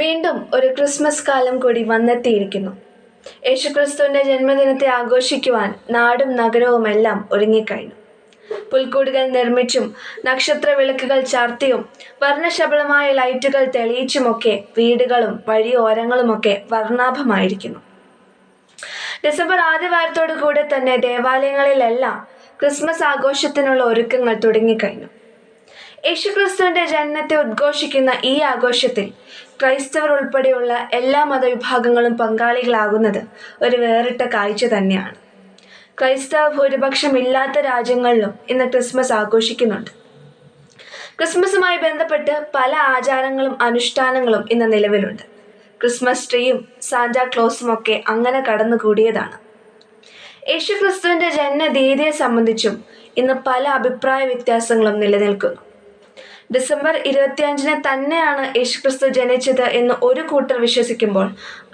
വീണ്ടും ഒരു ക്രിസ്മസ് കാലം കൂടി വന്നെത്തിയിരിക്കുന്നു. യേശുക്രിസ്തുവിന്റെ ജന്മദിനത്തെ ആഘോഷിക്കുവാൻ നാടും നഗരവുമെല്ലാം ഒരുങ്ങിക്കഴിഞ്ഞു. പുൽക്കൂടുകൾ നിർമ്മിച്ചും നക്ഷത്ര വിളക്കുകൾ ചാർത്തിയും വർണശബളമായ ലൈറ്റുകൾ തെളിയിച്ചുമൊക്കെ വീടുകളും വഴിയോരങ്ങളുമൊക്കെ വർണാഭമായിരിക്കുന്നു. ഡിസംബർ ആദ്യവാരത്തോടു കൂടെ തന്നെ ദേവാലയങ്ങളിലെല്ലാം ക്രിസ്മസ് ആഘോഷത്തിനുള്ള ഒരുക്കങ്ങൾ തുടങ്ങിക്കഴിഞ്ഞു. യേശുക്രിസ്തുവിന്റെ ജനനത്തെ ഉദ്ഘോഷിക്കുന്ന ഈ ആഘോഷത്തിൽ ക്രൈസ്തവർ ഉൾപ്പെടെയുള്ള എല്ലാ മതവിഭാഗങ്ങളും പങ്കാളികളാകുന്നത് ഒരു വേറിട്ട കാഴ്ച തന്നെയാണ്. ക്രൈസ്തവ ഭൂരിപക്ഷം ഇല്ലാത്ത രാജ്യങ്ങളിലും ഇന്ന് ക്രിസ്മസ് ആഘോഷിക്കുന്നുണ്ട്. ക്രിസ്മസുമായി ബന്ധപ്പെട്ട് പല ആചാരങ്ങളും അനുഷ്ഠാനങ്ങളും ഇന്ന് നിലവിലുണ്ട്. ക്രിസ്മസ് ട്രീയും സാന്റാ ക്ലോസും ഒക്കെ അങ്ങനെ കടന്നുകൂടിയതാണ്. യേശുക്രിസ്തുവിന്റെ ജനനതീയതിയെ സംബന്ധിച്ചും ഇന്ന് പല അഭിപ്രായ വ്യത്യാസങ്ങളും നിലനിൽക്കുന്നു. ഡിസംബർ ഇരുപത്തിയഞ്ചിന് തന്നെയാണ് യേശുക്രിസ്തു ജനിച്ചത് എന്ന് ഒരു കൂട്ടർ വിശ്വസിക്കുമ്പോൾ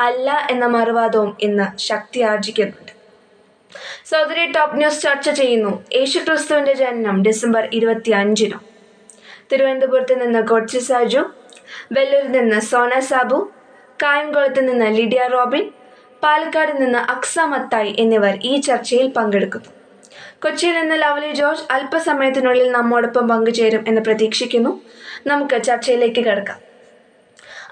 അല്ല എന്ന മറുവാദവും ഇന്ന് ശക്തി ആർജിക്കുന്നുണ്ട്. സൗദരി ടോപ്പ് ന്യൂസ് ചർച്ച ചെയ്യുന്നു. യേശുക്രിസ്തുവിന്റെ ജനനം ഡിസംബർ ഇരുപത്തി അഞ്ചിനും തിരുവനന്തപുരത്ത് നിന്ന് ഗോഡ്സി സാജു വെല്ലൂരിൽ നിന്ന് സോന സാബു കായംകുളത്ത് നിന്ന് ലിഡിയ റോബിൻ പാലക്കാട് നിന്ന് അക്സ മത്തായി എന്നിവർ ഈ ചർച്ചയിൽ പങ്കെടുക്കുന്നു. കൊച്ചിയിൽ നിന്ന് ലവ്ലി ജോർജ് അല്പസമയത്തിനുള്ളിൽ നമ്മോടൊപ്പം പങ്കുചേരും എന്ന് പ്രതീക്ഷിക്കുന്നു. നമുക്ക് ചർച്ചയിലേക്ക് കിടക്കാം.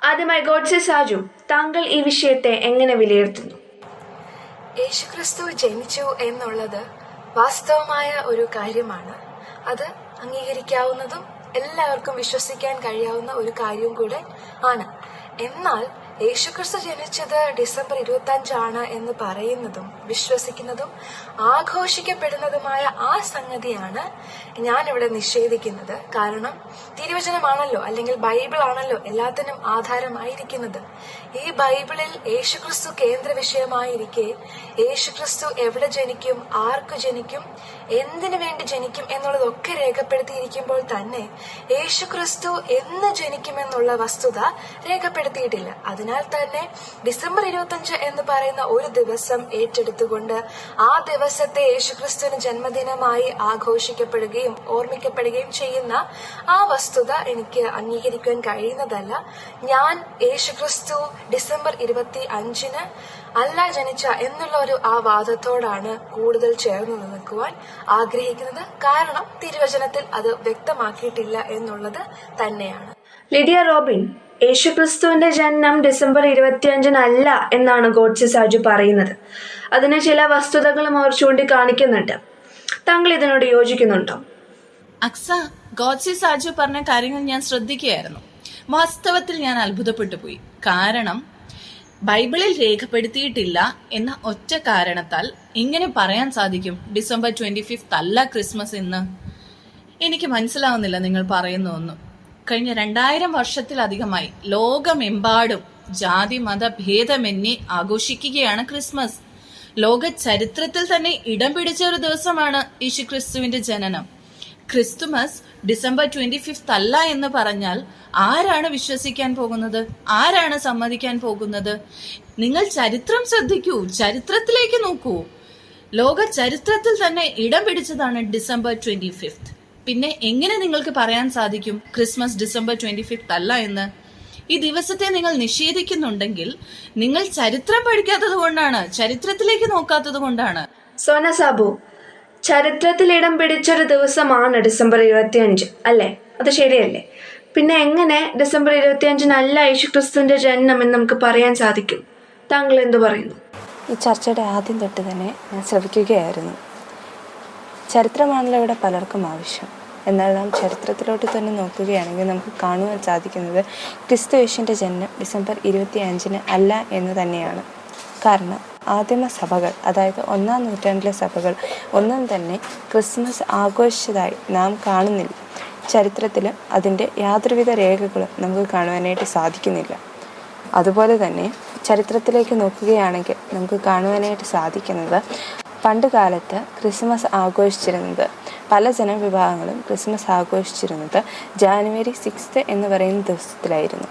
ആദ്യമായി ഗോഡ്സെ സാജു താങ്കൾ ഈ വിഷയത്തെ എങ്ങനെ വിലയിരുത്തുന്നു? യേശുക്രിസ്തു ജനിച്ചു എന്നുള്ളത് വാസ്തവമായ ഒരു കാര്യമാണ്. അത് അംഗീകരിക്കാവുന്നതും എല്ലാവർക്കും വിശ്വസിക്കാൻ കഴിയാവുന്ന ഒരു കാര്യവും കൂടെ ആണ്. എന്നാൽ യേശുക്രിസ്തു ജനിച്ചത് ഡിസംബർ ഇരുപത്തി അഞ്ചാണ് എന്ന് പറയുന്നതും വിശ്വസിക്കുന്നതും ആഘോഷിക്കപ്പെടുന്നതുമായ ആ സംഗതിയാണ് ഞാനിവിടെ നിഷേധിക്കുന്നത്. കാരണം തിരുവചനമാണല്ലോ അല്ലെങ്കിൽ ബൈബിൾ ആണല്ലോ എല്ലാത്തിനും ആധാരമായിരിക്കുന്നത്. ഈ ബൈബിളിൽ യേശുക്രിസ്തു കേന്ദ്ര വിഷയമായിരിക്കെ യേശുക്രിസ്തു എവിടെ ജനിക്കും ആർക്ക് ജനിക്കും എന്തിനു വേണ്ടി ജനിക്കും എന്നുള്ളതൊക്കെ രേഖപ്പെടുത്തിയിരിക്കുമ്പോൾ തന്നെ യേശുക്രിസ്തു എന്ന് ജനിക്കുമെന്നുള്ള വസ്തുത രേഖപ്പെടുത്തിയിട്ടില്ല. അതിനാൽ തന്നെ ഡിസംബർ ഇരുപത്തഞ്ച് എന്ന് പറയുന്ന ഒരു ദിവസം ഏറ്റെടുത്തുകൊണ്ട് ആ ദിവസത്തെ യേശുക്രിസ്തുവിന് ജന്മദിനമായി ആഘോഷിക്കപ്പെടുകയും ഓർമ്മിക്കപ്പെടുകയും ചെയ്യുന്ന ആ വസ്തുത എനിക്ക് അംഗീകരിക്കാൻ കഴിയുന്നതല്ല. ഞാൻ യേശുക്രിസ്തു ഡിസംബർ ഇരുപത്തി അഞ്ചിന് അല്ല ജനിച്ച എന്നുള്ള ഒരു ആ വാദത്തോടാണ് കൂടുതൽ ചേർന്ന് നിൽക്കുവാൻ ആഗ്രഹിക്കുന്നത്. കാരണം തിരുവചനത്തിൽ അത് വ്യക്തമാക്കിയിട്ടില്ല എന്നുള്ളത് തന്നെയാണ്. ലിഡിയ റോബിൻ യേശുക്രിസ്തുവിന്റെ ജനനം ഡിസംബർ ഇരുപത്തിയഞ്ചിനല്ല എന്നാണ് ഗോഡ്സെ സാജു പറയുന്നത്. അതിന് ചില വസ്തുതകളും അവർ ചൂണ്ടിക്കാണിക്കുന്നുണ്ട്. താങ്കൾ ഇതിനോട് യോജിക്കുന്നുണ്ടോ? അക്സ ഗോഡ്സി സാജു പറഞ്ഞ കാര്യങ്ങൾ ഞാൻ ശ്രദ്ധിക്കുകയായിരുന്നു. വാസ്തവത്തിൽ ഞാൻ അത്ഭുതപ്പെട്ടു പോയി കാരണം ബൈബിളിൽ രേഖപ്പെടുത്തിയിട്ടില്ല എന്ന ഒറ്റ കാരണത്താൽ ഇങ്ങനെ പറയാൻ സാധിക്കും ഡിസംബർ ട്വന്റി ഫിഫ്ത്ത് അല്ല ക്രിസ്മസ് എന്ന്. എനിക്ക് മനസ്സിലാവുന്നില്ല നിങ്ങൾ പറയുന്ന ഒന്നും. കഴിഞ്ഞ രണ്ടായിരം വർഷത്തിലധികമായി ലോകമെമ്പാടും ജാതി മത ഭേദമെന്നെ ആഘോഷിക്കുകയാണ് ക്രിസ്മസ്. ലോക ചരിത്രത്തിൽ തന്നെ ഇടം പിടിച്ച ഒരു ദിവസമാണ് യേശുക്രിസ്തുവിന്റെ ജനനം. ക്രിസ്തുമസ് ഡിസംബർ ട്വന്റി ഫിഫ്ത്ത് അല്ല എന്ന് പറഞ്ഞാൽ ആരാണ് വിശ്വസിക്കാൻ പോകുന്നത്? ആരാണ് സമ്മതിക്കാൻ പോകുന്നത്? നിങ്ങൾ ചരിത്രം ശ്രദ്ധിക്കൂ ചരിത്രത്തിലേക്ക് നോക്കൂ. ലോക ചരിത്രത്തിൽ തന്നെ ഇടം പിടിച്ചതാണ് ഡിസംബർ ട്വന്റി ഫിഫ്ത്ത് പിന്നെ എങ്ങനെ നിങ്ങൾക്ക് പറയാൻ സാധിക്കും ക്രിസ്മസ് ഡിസംബർ ട്വന്റി ഫിഫ്ത്ത് അല്ല എന്ന്? ഈ ദിവസത്തെ നിങ്ങൾ നിഷേധിക്കുന്നുണ്ടെങ്കിൽ നിങ്ങൾ ചരിത്രം പഠിക്കാത്തത് കൊണ്ടാണ് ചരിത്രത്തിലേക്ക് നോക്കാത്തത് കൊണ്ടാണ്. സോന സാബു ചരിത്രത്തിൽ ഇടം പിടിച്ചൊരു ദിവസമാണ് ഡിസംബർ ഇരുപത്തിയഞ്ച് അല്ലേ? അത് ശരിയല്ലേ? പിന്നെ എങ്ങനെ ഡിസംബർ ഇരുപത്തിയഞ്ചിനല്ല യേശുക്രിസ്തുവിന്റെ ജനനം എന്ന് നമുക്ക് പറയാൻ സാധിക്കും? താങ്കൾ എന്തു പറയുന്നു? ഈ ചർച്ചയുടെ ആദ്യം തൊട്ട് തന്നെ ഞാൻ ശ്രമിക്കുകയായിരുന്നു ചരിത്രമാണല്ലോ ഇവിടെ പലർക്കും ആവശ്യം. എന്നാൽ നാം ചരിത്രത്തിലോട്ട് തന്നെ നോക്കുകയാണെങ്കിൽ നമുക്ക് കാണുവാൻ സാധിക്കുന്നത് ക്രിസ്തു യേശുവിന്റെ ജനനം ഡിസംബർ ഇരുപത്തി അഞ്ചിന് അല്ല എന്ന് തന്നെയാണ്. കാരണം ആദിമ സഭകൾ അതായത് ഒന്നാം നൂറ്റാണ്ടിലെ സഭകൾ ഒന്നും തന്നെ ക്രിസ്മസ് ആഘോഷിച്ചതായി നാം കാണുന്നില്ല. ചരിത്രത്തിൽ അതിന്റെ യാതൊരുവിധ രേഖകളും നമുക്ക് കാണുവാനായിട്ട് സാധിക്കുന്നില്ല. അതുപോലെ തന്നെ ചരിത്രത്തിലേക്ക് നോക്കുകയാണെങ്കിൽ നമുക്ക് കാണുവാനായിട്ട് സാധിക്കുന്നത് പണ്ട് കാലത്ത് ക്രിസ്മസ് ആഘോഷിച്ചിരുന്നത് പല ജനവിഭാഗങ്ങളും ക്രിസ്മസ് ആഘോഷിച്ചിരുന്നത് ജാനുവരി സിക്സ്ത് എന്ന് പറയുന്ന ദിവസത്തിലായിരുന്നു.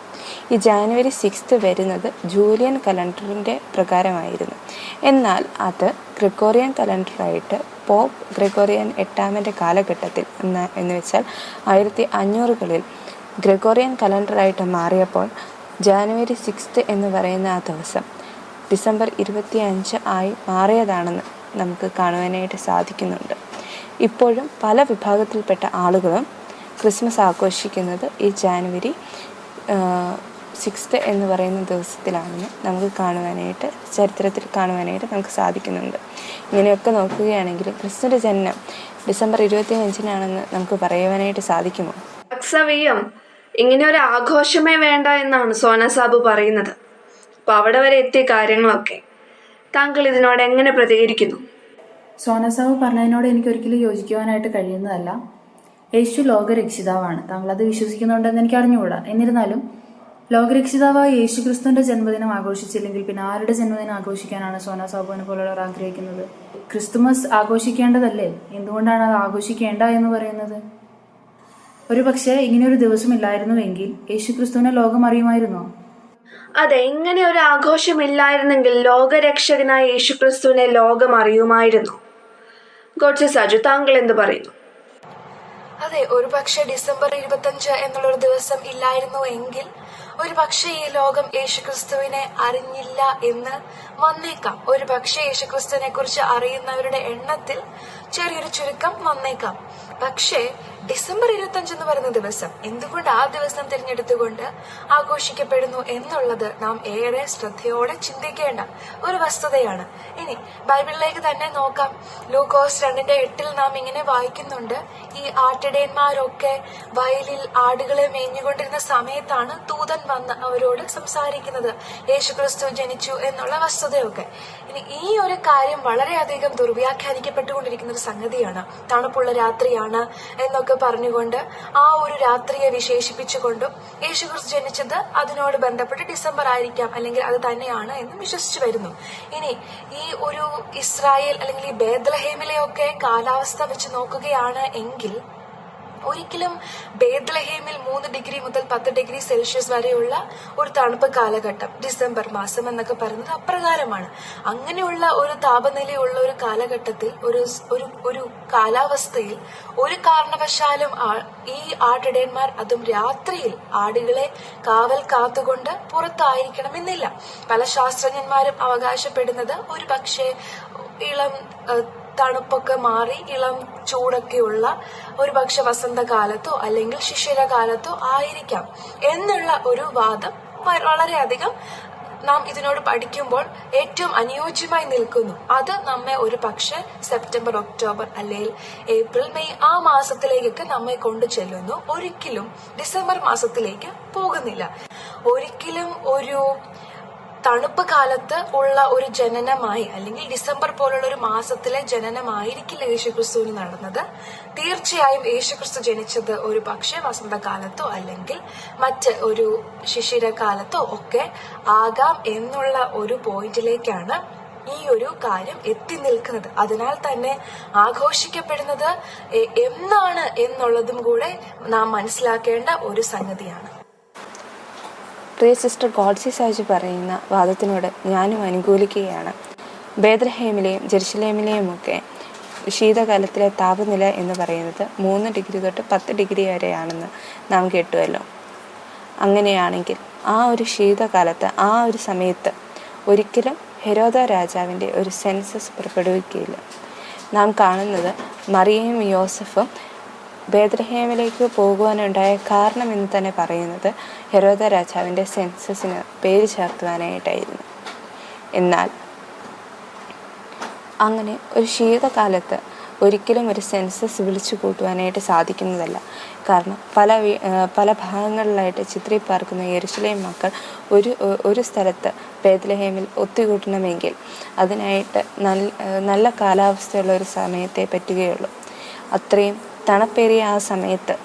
ഈ ജാനുവരി സിക്സ്ത് വരുന്നത് ജൂലിയൻ കലണ്ടറിന്റെ പ്രകാരമായിരുന്നു. എന്നാൽ അത് ഗ്രിഗോറിയൻ കലണ്ടറായിട്ട് പോപ്പ് ഗ്രിഗോറിയൻ എട്ടാമന്റെ കാലഘട്ടത്തിൽ എന്ന് എന്ന് വെച്ചാൽ ആയിരത്തി അഞ്ഞൂറുകളിൽ ഗ്രിഗോറിയൻ കലണ്ടറായിട്ട് മാറിയപ്പോൾ ജാനുവരി സിക്സ്ത് എന്ന് പറയുന്ന ആ ദിവസം ഡിസംബർ ഇരുപത്തി അഞ്ച് ആയി മാറിയതാണെന്ന് നമുക്ക് കാണുവാനായിട്ട് സാധിക്കുന്നുണ്ട്. ഇപ്പോഴും പല വിഭാഗത്തിൽപ്പെട്ട ആളുകളും ക്രിസ്മസ് ആഘോഷിക്കുന്നത് ഈ ജാനുവരി സിക്സ്ത് എന്ന് പറയുന്ന ദിവസത്തിലാണെന്ന് നമുക്ക് കാണുവാനായിട്ട് ചരിത്രത്തിൽ കാണുവാനായിട്ട് നമുക്ക് സാധിക്കുന്നുണ്ട്. ഇങ്ങനെയൊക്കെ നോക്കുകയാണെങ്കിൽ ക്രിസ്തുവിന്റെ ജനനം ഡിസംബർ ഇരുപത്തി അഞ്ചിനാണെന്ന് നമുക്ക് പറയുവാനായിട്ട് സാധിക്കുമോ? അക്സവീയം ഇങ്ങനെ ഒരു ആഘോഷമേ വേണ്ട എന്നാണ് സോന സാബു പറയുന്നത്. അപ്പൊ അവിടെ വരെ എത്തിയ കാര്യങ്ങളൊക്കെ. താങ്കൾ ഇതിനോട് എങ്ങനെ പ്രതികരിക്കുന്നു? സോനസാവ് പറഞ്ഞതിനോട് എനിക്ക് ഒരിക്കലും യോജിക്കുവാനായിട്ട് കഴിയുന്നതല്ല. യേശു ലോകരക്ഷിതാവാണ്. താങ്കൾ അത് വിശ്വസിക്കുന്നുണ്ടെന്ന് എനിക്ക് അറിഞ്ഞുകൂടാ. എന്നിരുന്നാലും ലോകരക്ഷിതാവായ യേശു ക്രിസ്തുവിന്റെ ജന്മദിനം ആഘോഷിച്ചില്ലെങ്കിൽ പിന്നെ ആരുടെ ജന്മദിനം ആഘോഷിക്കാനാണ് സോന സാബുവിനെ പോലുള്ളവർ ആഗ്രഹിക്കുന്നത്? ക്രിസ്തുമസ് ആഘോഷിക്കേണ്ടതല്ലേ? എന്തുകൊണ്ടാണ് അത് ആഘോഷിക്കേണ്ട എന്ന് പറയുന്നത്? ഒരു പക്ഷേ ഇങ്ങനെയൊരു ദിവസം ഇല്ലായിരുന്നുവെങ്കിൽ യേശു ക്രിസ്തുവിനെ ലോകം അറിയുമായിരുന്നോ അതെ ഇങ്ങനെ ഒരു ആഘോഷമില്ലായിരുന്നെങ്കിൽ ലോകരക്ഷകനായ യേശുക്രിസ്തുവിനെ ലോകം അറിയുമായിരുന്നു ഗോഡ്സ് സാജു താങ്കൾ എന്ത് പറയുന്നു? അതെ ഒരു പക്ഷെ ഡിസംബർ ഇരുപത്തഞ്ച് എന്നുള്ളൊരു ദിവസം ഇല്ലായിരുന്നു എങ്കിൽ ഒരു പക്ഷേ ഈ ലോകം യേശുക്രിസ്തുവിനെ അറിഞ്ഞില്ല എന്ന് വന്നേക്കാം. ഒരു പക്ഷേ യേശുക്രിസ്തുവിനെ കുറിച്ച് അറിയുന്നവരുടെ എണ്ണത്തിൽ ചെറിയൊരു ചുരുക്കം വന്നേക്കാം. പക്ഷേ ഡിസംബർ ഇരുപത്തഞ്ച് എന്ന് പറയുന്ന ദിവസം എന്തുകൊണ്ട് ആ ദിവസം തിരഞ്ഞെടുത്തുകൊണ്ട് ആഘോഷിക്കപ്പെടുന്നു എന്നുള്ളത് നാം ഏറെ ശ്രദ്ധയോടെ ചിന്തിക്കേണ്ട ഒരു വസ്തുതയാണ്. ഇനി ബൈബിളിലേക്ക് തന്നെ നോക്കാം. ലൂക്കോസ് രണ്ടിന്റെ എട്ടിൽ നാം ഇങ്ങനെ വായിക്കുന്നുണ്ട്. ഈ ആട്ടിടയന്മാരൊക്കെ വയലിൽ ആടുകളെ മേഞ്ഞുകൊണ്ടിരുന്ന സമയത്താണ് തൂതൻ വന്ന് അവരോട് സംസാരിക്കുന്നത്. യേശുക്രിസ്തു ജനിച്ചു എന്നുള്ള വസ്തുതയൊക്കെ. ഇനി ഈ ഒരു കാര്യം വളരെയധികം ദുർവ്യാഖ്യാനിക്കപ്പെട്ടുകൊണ്ടിരിക്കുന്ന ഒരു സംഗതിയാണ്. തണുപ്പുള്ള രാത്രിയാണ് എന്നൊക്കെ പറഞ്ഞുകൊണ്ട് ആ ഒരു രാത്രിയെ വിശേഷിപ്പിച്ചുകൊണ്ടും യേശുക്രിസ്തു ജനിച്ചത് അതിനോട് ബന്ധപ്പെട്ട് ഡിസംബർ ആയിരിക്കാം അല്ലെങ്കിൽ അത് തന്നെയാണ് എന്ന് വിശ്വസിച്ചു വരുന്നു. ഇനി ഈ ഒരു ഇസ്രായേൽ അല്ലെങ്കിൽ ഈ ബേദ്ലഹേമിലെയൊക്കെ കാലാവസ്ഥ വെച്ച് നോക്കുകയാണ് എങ്കിൽ ഒരിക്കലും ബേദ്ലഹേമിൽ മൂന്ന് ഡിഗ്രി മുതൽ പത്ത് ഡിഗ്രി സെൽഷ്യസ് വരെയുള്ള ഒരു തണുപ്പ് കാലഘട്ടം ഡിസംബർ മാസം എന്നൊക്കെ പറയുന്നത് അപ്രകാരമാണ്. അങ്ങനെയുള്ള ഒരു താപനിലയുള്ള ഒരു കാലഘട്ടത്തിൽ ഒരു ഒരു ഒരു കാലാവസ്ഥയിൽ ഒരു കാരണവശാലും ഈ ആട്ടിടയന്മാർ അതും രാത്രിയിൽ ആടുകളെ കാവൽ കാത്തുകൊണ്ട് പുറത്തായിരിക്കണമെന്നില്ല. പല ശാസ്ത്രജ്ഞന്മാരും അവകാശപ്പെടുന്നത് ഒരു പക്ഷേ ഇളം തണുപ്പൊക്കെ മാറി ഇളം ചൂടൊക്കെയുള്ള ഒരു പക്ഷെ വസന്തകാലത്തോ അല്ലെങ്കിൽ ശിശിരകാലത്തോ ആയിരിക്കാം എന്നുള്ള ഒരു വാദം വളരെയധികം നാം ഇതിനോട് പഠിക്കുമ്പോൾ ഏറ്റവും അനുയോജ്യമായി നിൽക്കുന്നു. അത് നമ്മെ ഒരു പക്ഷെ സെപ്റ്റംബർ ഒക്ടോബർ അല്ലെങ്കിൽ ഏപ്രിൽ മെയ് ആ മാസത്തിലേക്കൊക്കെ നമ്മെ കൊണ്ടു ചെല്ലുന്നു. ഒരിക്കലും ഡിസംബർ മാസത്തിലേക്ക് പോകുന്നില്ല. ഒരിക്കലും ഒരു തണുപ്പ് കാലത്ത് ഉള്ള ഒരു ജനനമായി അല്ലെങ്കിൽ ഡിസംബർ പോലുള്ള ഒരു മാസത്തിലെ ജനനമായിരിക്കില്ല യേശുക്രിസ്തുവിന് നടന്നത്. തീർച്ചയായും യേശുക്രിസ്തു ജനിച്ചത് ഒരു പക്ഷേ വസന്തകാലത്തോ അല്ലെങ്കിൽ മറ്റ് ഒരു ശിശിരകാലത്തോ ഒക്കെ ആകാം എന്നുള്ള ഒരു പോയിന്റിലേക്കാണ് ഈ ഒരു കാര്യം എത്തി നിൽക്കുന്നത്. അതിനാൽ തന്നെ ആഘോഷിക്കപ്പെടുന്നത് എന്നാണ് എന്നുള്ളതും കൂടെ നാം മനസ്സിലാക്കേണ്ട ഒരു സംഗതിയാണ്. പ്രിയ സിസ്റ്റർ ഗോഡ്സി സാജു പറയുന്ന വാദത്തിനോട് ഞാനും അനുകൂലിക്കുകയാണ്. ബേദ്രഹേമിലെയും ജെറുസലേമിലെയും ഒക്കെ ശീതകാലത്തിലെ താപനില എന്ന് പറയുന്നത് മൂന്ന് ഡിഗ്രി തൊട്ട് പത്ത് ഡിഗ്രി വരെയാണെന്ന് നാം കേട്ടുവല്ലോ. അങ്ങനെയാണെങ്കിൽ ആ ഒരു ശീതകാലത്ത് ആ ഒരു സമയത്ത് ഒരിക്കലും ഹെരോദ രാജാവിന്റെ ഒരു സെൻസസ് പുറപ്പെടുവിക്കുകയില്ല. നാം കാണുന്നത് മറിയയും യോസഫും ബേദ്രഹേമിലേക്ക് പോകുവാനുണ്ടായ കാരണം എന്ന് തന്നെ പറയുന്നത് ഹെരോദ രാജാവിന്റെ സെൻസസിന് പേര് ചേർത്തുവാനായിട്ടായിരുന്നു. എന്നാൽ അങ്ങനെ ഒരു ശീതകാലത്ത് ഒരിക്കലും ഒരു സെൻസസ് വിളിച്ചു കൂട്ടുവാനായിട്ട് സാധിക്കുന്നതല്ല. കാരണം പല പല ഭാഗങ്ങളിലായിട്ട് ചിത്രീപ്പാർക്കുന്ന യെരുശലേം മക്കൾ ഒരു ഒരു സ്ഥലത്ത് ബേദ്ലഹേമിൽ ഒത്തുകൂട്ടണമെങ്കിൽ അതിനായിട്ട് നല്ല നല്ല കാലാവസ്ഥയുള്ള ഒരു സമയത്തെ പറ്റുകയുള്ളൂ. അത്രയും തണുപ്പേറിയ ആ സമയത്ത്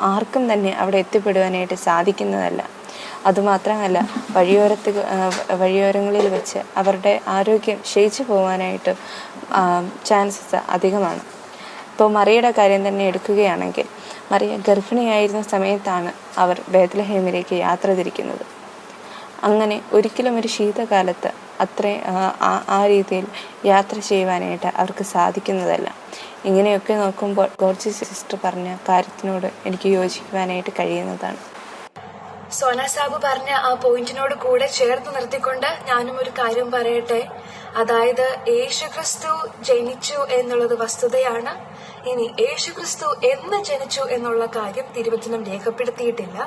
ആർക്കും തന്നെ അവിടെ എത്തിപ്പെടുവാനായിട്ട് സാധിക്കുന്നതല്ല. അതുമാത്രമല്ല വഴിയോരത്ത് വഴിയോരങ്ങളിൽ വെച്ച് അവരുടെ ആരോഗ്യം ക്ഷയിച്ചു പോകാനായിട്ട് ചാൻസസ് അധികമാണ്. ഇപ്പോൾ മറിയുടെ കാര്യം തന്നെ എടുക്കുകയാണെങ്കിൽ മറിയ ഗർഭിണിയായിരുന്ന സമയത്താണ് അവർ ബേത്ലഹേമിലേക്ക് യാത്ര തിരിക്കുന്നത്. അങ്ങനെ ഒരിക്കലും ഒരു ശീതകാലത്ത് അത്രേ ആ- രീതിയിൽ യാത്ര ചെയ്യുവാനായിട്ട് അവർക്ക് സാധിക്കുന്നതല്ല. ഇങ്ങനെയൊക്കെ നോക്കുമ്പോൾ ഗോഡ്ജി സിസ്റ്റർ പറഞ്ഞ കാര്യത്തിനോട് എനിക്ക് യോജിക്കുവാനായിട്ട് കഴിയുന്നതാണ്. സോന സാബു പറഞ്ഞ ആ പോയിന്റിനോട് കൂടെ ചേർത്ത് നിർത്തിക്കൊണ്ട് ഞാനും ഒരു കാര്യം പറയട്ടെ? അതായത് യേശുക്രിസ്തു ജനിച്ചു എന്നുള്ളത് വസ്തുതയാണ്. ഇനി യേശുക്രിസ്തു എന്ന് ജനിച്ചു എന്നുള്ള കാര്യം തിരുവചനം രേഖപ്പെടുത്തിയിട്ടില്ല.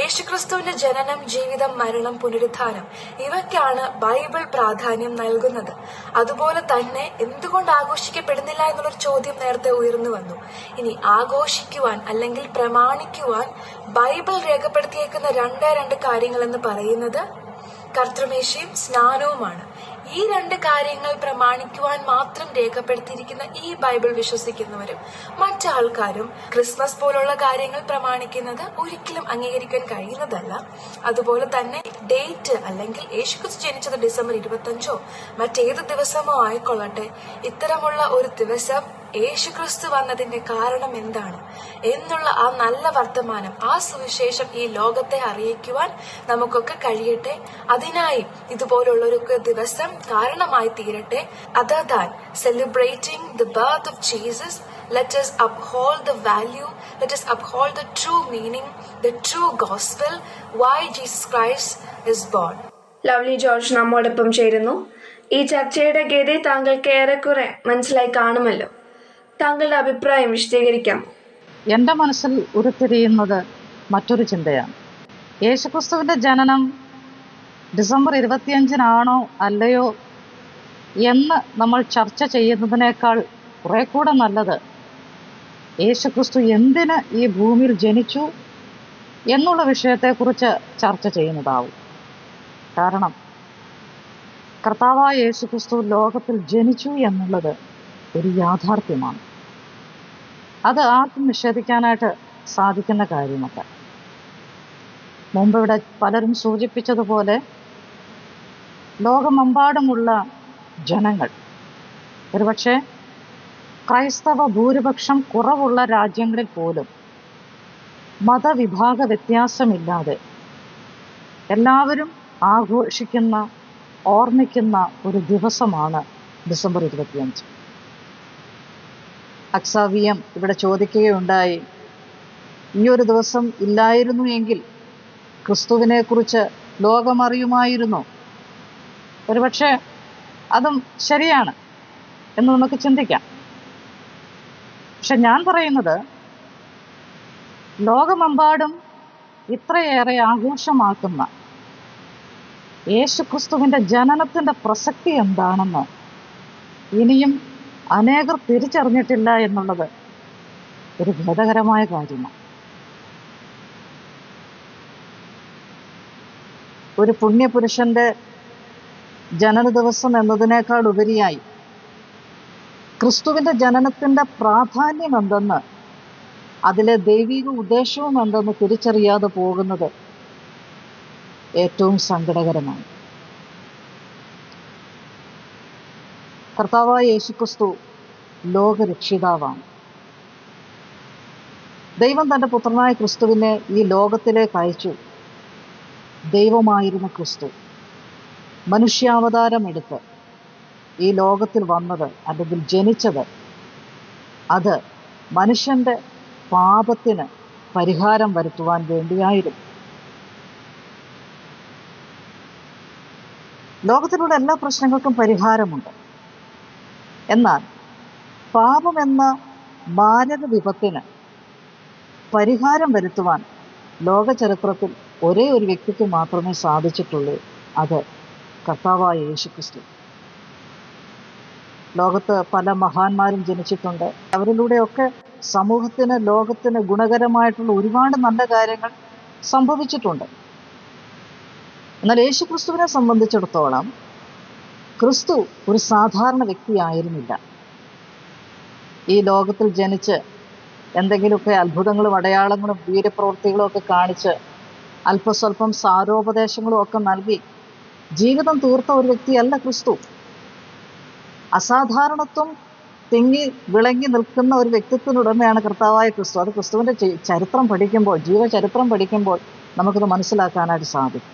യേശുക്രിസ്തുവിന്റെ ജനനം ജീവിതം മരണം പുനരുദ്ധാനം ഇവയ്ക്കാണ് ബൈബിൾ പ്രാധാന്യം നൽകുന്നത്. അതുപോലെ തന്നെ എന്തുകൊണ്ട് ആഘോഷിക്കപ്പെടുന്നില്ല എന്നുള്ളൊരു ചോദ്യം നേരത്തെ ഉയർന്നു വന്നു. ഇനി ആഘോഷിക്കുവാൻ അല്ലെങ്കിൽ പ്രമാണിക്കുവാൻ ബൈബിൾ രേഖപ്പെടുത്തിയേക്കുന്ന രണ്ടേ രണ്ട് കാര്യങ്ങൾ എന്ന് പറയുന്നത് കർത്തൃമേശയും സ്നാനവുമാണ്. ഈ രണ്ട് കാര്യങ്ങൾ പ്രമാണിക്കുവാൻ മാത്രം രേഖപ്പെടുത്തിയിരിക്കുന്ന ഈ ബൈബിൾ വിശ്വസിക്കുന്നവരും മറ്റു ആൾക്കാരും ക്രിസ്മസ് പോലുള്ള കാര്യങ്ങൾ പ്രമാണിക്കുന്നത് ഒരിക്കലും അംഗീകരിക്കാൻ കഴിയുന്നതല്ല. അതുപോലെ തന്നെ ഡേറ്റ് അല്ലെങ്കിൽ യേശുക്രിസ്തു ജനിച്ചത് ഡിസംബർ ഇരുപത്തഞ്ചോ മറ്റേത് ദിവസമോ ആയിക്കൊള്ളട്ടെ. ഇത്തരമുള്ള ഒരു ദിവസം യേശുക്രിസ്തു വന്നതിന്റെ കാരണം എന്താണ്? എന്നുള്ള ആ നല്ല വർത്തമാനം ആ സുവിശേഷം ഈ ലോകത്തെ അറിയിക്കുവാൻ നമുക്കൊക്കെ കഴിയട്ടെ. അതിനായി ഇതുപോലുള്ള ഒരു ദിവസം കാരണമായി തീരട്ടെ. Than celebrating the birth of Jesus let us uphold value value let us uphold the true meaning the true gospel why jesus christ is born. Lovely George നമ്മോടൊപ്പം ചേരുന്നു. ഈ ചർച്ചയുടെ ഗതി താങ്കൾക്ക് ഏറെക്കുറെ മനസ്സിലായി കാണുമല്ലോ. താങ്കളുടെ അഭിപ്രായം വിശദീകരിക്കാമോ എന്റെ മനസ്സിൽ ഉരുത്തിരിയുന്നത് മറ്റൊരു ചിന്തയാണ്. യേശുക്രിസ്തുവിന്റെ ജനനം ഡിസംബർ ഇരുപത്തിയഞ്ചിനാണോ അല്ലയോ എന്ന് നമ്മൾ ചർച്ച ചെയ്യുന്നതിനേക്കാൾ കുറെ കൂടെ നല്ലത് യേശുക്രിസ്തു എന്തിന് ഈ ഭൂമിയിൽ ജനിച്ചു എന്നുള്ള വിഷയത്തെക്കുറിച്ച് ചർച്ച ചെയ്യുന്നതാവും. കാരണം കർത്താവായ യേശുക്രിസ്തു ലോകത്തിൽ ജനിച്ചു എന്നുള്ളത് ഒരു യാഥാർത്ഥ്യമാണ്. അത് ആർക്കും നിഷേധിക്കാനായിട്ട് സാധിക്കുന്ന കാര്യമല്ല. മുമ്പ് ഇവിടെ പലരും സൂചിപ്പിച്ചതുപോലെ ലോകമെമ്പാടുമുള്ള ജനങ്ങൾ ഒരുപക്ഷെ ക്രൈസ്തവ ഭൂരിപക്ഷം കുറവുള്ള രാജ്യങ്ങളിൽ പോലും മതവിഭാഗ വ്യത്യാസമില്ലാതെ എല്ലാവരും ആഘോഷിക്കുന്ന ഓർമ്മിക്കുന്ന ഒരു ദിവസമാണ് ഡിസംബർ ഇരുപത്തിയഞ്ച്. അക്സാവിയം ഇവിടെ ചോദിക്കുകയുണ്ടായി. ഈ ഒരു ദിവസം ഇല്ലായിരുന്നു എങ്കിൽ ക്രിസ്തുവിനെ കുറിച്ച് ലോകമറിയുമായിരുന്നു. ഒരുപക്ഷെ അതും ശരിയാണ് എന്ന് നമുക്ക് ചിന്തിക്കാം. പക്ഷെ ഞാൻ പറയുന്നത് ലോകമെമ്പാടും ഇത്രയേറെ ആഘോഷമാക്കുന്ന യേശുക്രിസ്തുവിന്റെ ജനനത്തിന്റെ പ്രസക്തി എന്താണെന്ന് ഇനിയും അനേകർ തിരിച്ചറിഞ്ഞിട്ടില്ല എന്നുള്ളത് ഒരു ഖേദകരമായ കാര്യമാണ്. ഒരു പുണ്യപുരുഷന്റെ ജനന ദിവസം എന്നതിനേക്കാൾ ഉപരിയായി ക്രിസ്തുവിന്റെ ജനനത്തിന്റെ പ്രാധാന്യം എന്തെന്ന് അതിലെ ദൈവിക ഉദ്ദേശവും എന്തെന്ന് തിരിച്ചറിയാതെ പോകുന്നത് ഏറ്റവും സങ്കടകരമാണ്. കർത്താവായ യേശുക്രിസ്തു ലോകരക്ഷിതാവാണ്. ദൈവം തന്റെ പുത്രനായ ക്രിസ്തുവിനെ ഈ ലോകത്തിലേക്ക് അയച്ചു. ദൈവമായിരുന്ന ക്രിസ്തു മനുഷ്യാവതാരം മനുഷ്യാവതാരമെടുത്ത് ഈ ലോകത്തിൽ വന്നത് അല്ലെങ്കിൽ ജനിച്ചത് അത് മനുഷ്യന്റെ പാപത്തിന് പരിഹാരം വരുത്തുവാൻ വേണ്ടിയായിരുന്നു. ലോകത്തിലുള്ള എല്ലാ പ്രശ്നങ്ങൾക്കും പരിഹാരമുണ്ട്. എന്നാൽ പാപമെന്ന മാരക വിപത്തിന് പരിഹാരം വരുത്തുവാൻ ലോക ചരിത്രത്തിൽ ഒരേ ഒരു വ്യക്തിക്ക് മാത്രമേ സാധിച്ചിട്ടുള്ളൂ. അത് കർത്താവായ യേശുക്രിസ്തു. ലോകത്ത് പല മഹാന്മാരും ജനിച്ചിട്ടുണ്ട്. അവരിലൂടെയൊക്കെ സമൂഹത്തിന് ലോകത്തിന് ഗുണകരമായിട്ടുള്ള ഒരുപാട് നല്ല കാര്യങ്ങൾ സംഭവിച്ചിട്ടുണ്ട്. എന്നാൽ യേശുക്രിസ്തുവിനെ സംബന്ധിച്ചിടത്തോളം ക്രിസ്തു ഒരു സാധാരണ വ്യക്തിയായിരുന്നില്ല. ഈ ലോകത്തിൽ ജനിച്ച് എന്തെങ്കിലുമൊക്കെ അത്ഭുതങ്ങളും അടയാളങ്ങളും വീരപ്രവൃത്തികളും ഒക്കെ കാണിച്ച് അല്പസ്വല്പം സാരോപദേശങ്ങളും ഒക്കെ നൽകി ജീവിതം തീർത്ത ഒരു വ്യക്തിയല്ല ക്രിസ്തു. അസാധാരണത്വം തിങ്ങി വിളങ്ങി നിൽക്കുന്ന ഒരു വ്യക്തിത്വത്തിനുടമയാണ് കർത്താവായ ക്രിസ്തു. അത് ക്രിസ്തുവിന്റെ ചരിത്രം പഠിക്കുമ്പോൾ ജീവചരിത്രം പഠിക്കുമ്പോൾ നമുക്കത് മനസ്സിലാക്കാനായിട്ട് സാധിക്കും.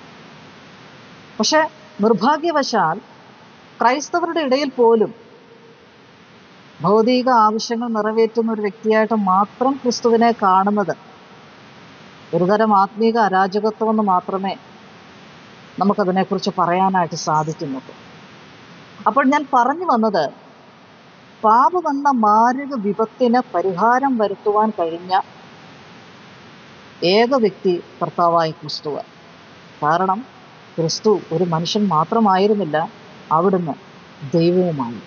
പക്ഷേ നിർഭാഗ്യവശാൽ ക്രൈസ്തവരുടെ ഇടയിൽ പോലും ഭൗതിക ആവശ്യങ്ങൾ നിറവേറ്റുന്ന ഒരു വ്യക്തിയായിട്ട് മാത്രം ക്രിസ്തുവിനെ കാണുന്നത് ഒരുതരം ആത്മീക അരാജകത്വം എന്ന് മാത്രമേ നമുക്കതിനെക്കുറിച്ച് പറയാനായിട്ട് സാധിക്കുന്നുള്ളൂ. അപ്പോൾ ഞാൻ പറഞ്ഞു വന്നത് പാപമെന്ന മാരക വിപത്തിന് പരിഹാരം വരുത്തുവാൻ കഴിഞ്ഞ ഏക വ്യക്തി കർത്താവായ ക്രിസ്തുവ കാരണം ക്രിസ്തു ഒരു മനുഷ്യൻ മാത്രമായിരുന്നില്ല. അവിടുന്ന് ദൈവവുമായി.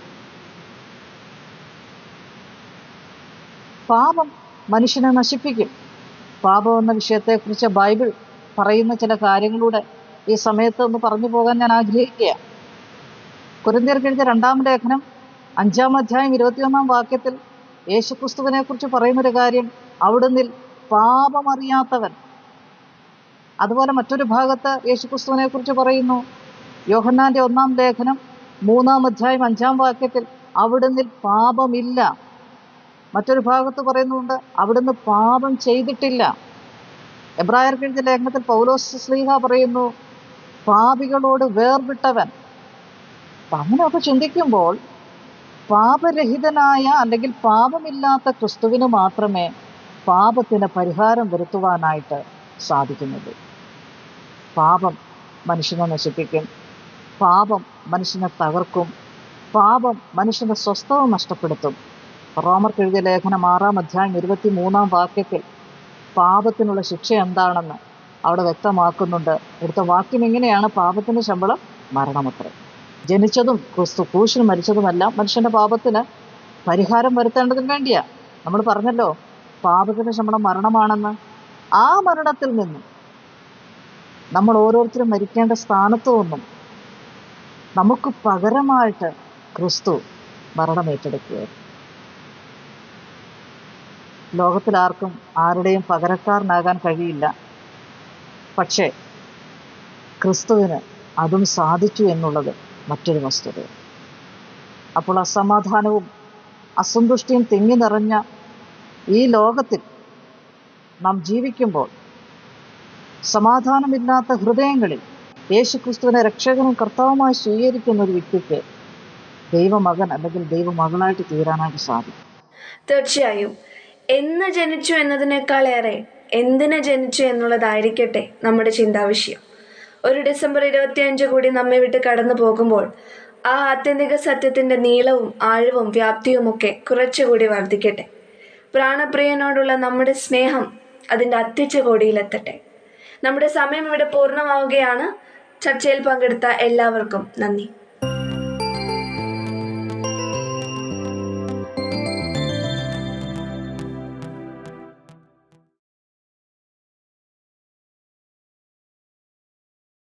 പാപം മനുഷ്യനെ നശിപ്പിക്കും. പാപം എന്ന വിഷയത്തെക്കുറിച്ച് ബൈബിൾ പറയുന്ന ചില കാര്യങ്ങളുടെ ഈ സമയത്ത് ഒന്ന് പറഞ്ഞു പോകാൻ ഞാൻ ആഗ്രഹിക്കുക കുരിന്തിയർക്ക് എഴുതിയ രണ്ടാം ലേഖനം അഞ്ചാം അധ്യായം ഇരുപത്തിയൊന്നാം വാക്യത്തിൽ യേശുക്രിസ്തുവിനെ കുറിച്ച് പറയുന്നൊരു കാര്യം അവിടുന്ന് പാപമറിയാത്തവൻ. അതുപോലെ മറ്റൊരു ഭാഗത്ത് യേശുക്രിസ്തുവിനെ കുറിച്ച് പറയുന്നു യോഹന്നാന്റെ ഒന്നാം ലേഖനം മൂന്നാം അധ്യായം അഞ്ചാം വാക്യത്തിൽ അവിടുന്ന് പാപമില്ല. മറ്റൊരു ഭാഗത്ത് പറയുന്നുണ്ട് അവിടുന്ന് പാപം ചെയ്തിട്ടില്ല. എബ്രായർ കിഴിഞ്ഞ ലേഖനത്തിൽ പൗലോസ് ശ്രീഹ പറയുന്നു പാപികളോട് വേർവിട്ടവൻ അങ്ങനെയൊക്കെ ചിന്തിക്കുമ്പോൾ പാപരഹിതനായ അല്ലെങ്കിൽ പാപമില്ലാത്ത ക്രിസ്തുവിന് മാത്രമേ പാപത്തിന് പരിഹാരം വരുത്തുവാനായിട്ട് സാധിക്കുന്നത്. പാപം മനുഷ്യനെ നശിപ്പിക്കും പാപം മനുഷ്യനെ തകർക്കും. പാപം മനുഷ്യന്റെ സ്വസ്ഥത നഷ്ടപ്പെടുത്തും. റോമർ കെഴുതിയ ലേഖനം ആറാം അധ്യായം ഇരുപത്തി മൂന്നാം വാക്യത്തിൽ പാപത്തിനുള്ള ശിക്ഷ എന്താണെന്ന് അവിടെ വ്യക്തമാക്കുന്നുണ്ട്. എടുത്ത വാക്യം എങ്ങനെയാണ് പാപത്തിന്റെ ശമ്പളം മരണമത്രേ. ജനിച്ചതും ക്രിസ്തു ക്രൂശിന് മരിച്ചതുമെല്ലാം മനുഷ്യന്റെ പാപത്തിന് പരിഹാരം വരുത്തേണ്ടതിന് വേണ്ടിയാ. നമ്മൾ പറഞ്ഞല്ലോ പാപത്തിന്റെ ശമ്പളം മരണമാണെന്ന്. ആ മരണത്തിൽ നിന്നും നമ്മൾ ഓരോരുത്തരും മരിക്കേണ്ട സ്ഥാനത്തു നിന്നും നമുക്ക് പകരമായിട്ട് ക്രിസ്തു മരണം ഏറ്റെടുക്കുകയായിരുന്നു. ലോകത്തിൽ ആർക്കും ആരുടെയും പകരക്കാരനാകാൻ കഴിയില്ല. പക്ഷേ ക്രിസ്തുവിന് അതും സാധിച്ചു എന്നുള്ളത് മറ്റൊരു വസ്തുത അപ്പോൾ അസമാധാനവും അസന്തുഷ്ടിയും തിങ്ങി നിറഞ്ഞ ഈ ലോകത്തിൽ നാം ജീവിക്കുമ്പോൾ സമാധാനമില്ലാത്ത ഹൃദയങ്ങളിൽ യേശു ക്രിസ്തുവിനെ രക്ഷകനും കർത്താവുമായി സ്വീകരിക്കുന്ന ഒരു വ്യക്തിക്ക് ദൈവമകൻ അല്ലെങ്കിൽ ദൈവമകളായിട്ട് തീരാനായിട്ട് സാധിക്കും. തീർച്ചയായും. എന്ന് ജനിച്ചു എന്നതിനേക്കാളേറെ എന്തിനെ ജനിച്ചു എന്നുള്ളതായിരിക്കട്ടെ നമ്മുടെ ചിന്താവിഷയം. ഒരു ഡിസംബർ ഇരുപത്തിയഞ്ച് കൂടി നമ്മെ വിട്ട് കടന്നു പോകുമ്പോൾ ആ ആത്യന്തിക സത്യത്തിന്റെ നീളവും ആഴവും വ്യാപ്തിയും ഒക്കെ കുറച്ചുകൂടി വർദ്ധിക്കട്ടെ. പ്രാണപ്രിയനോടുള്ള നമ്മുടെ സ്നേഹം അതിന്റെ അത്യുച്ച കോടിയിലെത്തട്ടെ നമ്മുടെ സമയം ഇവിടെ പൂർണമാവുകയാണ്. ചർച്ചയിൽ പങ്കെടുത്ത എല്ലാവർക്കും നന്ദി.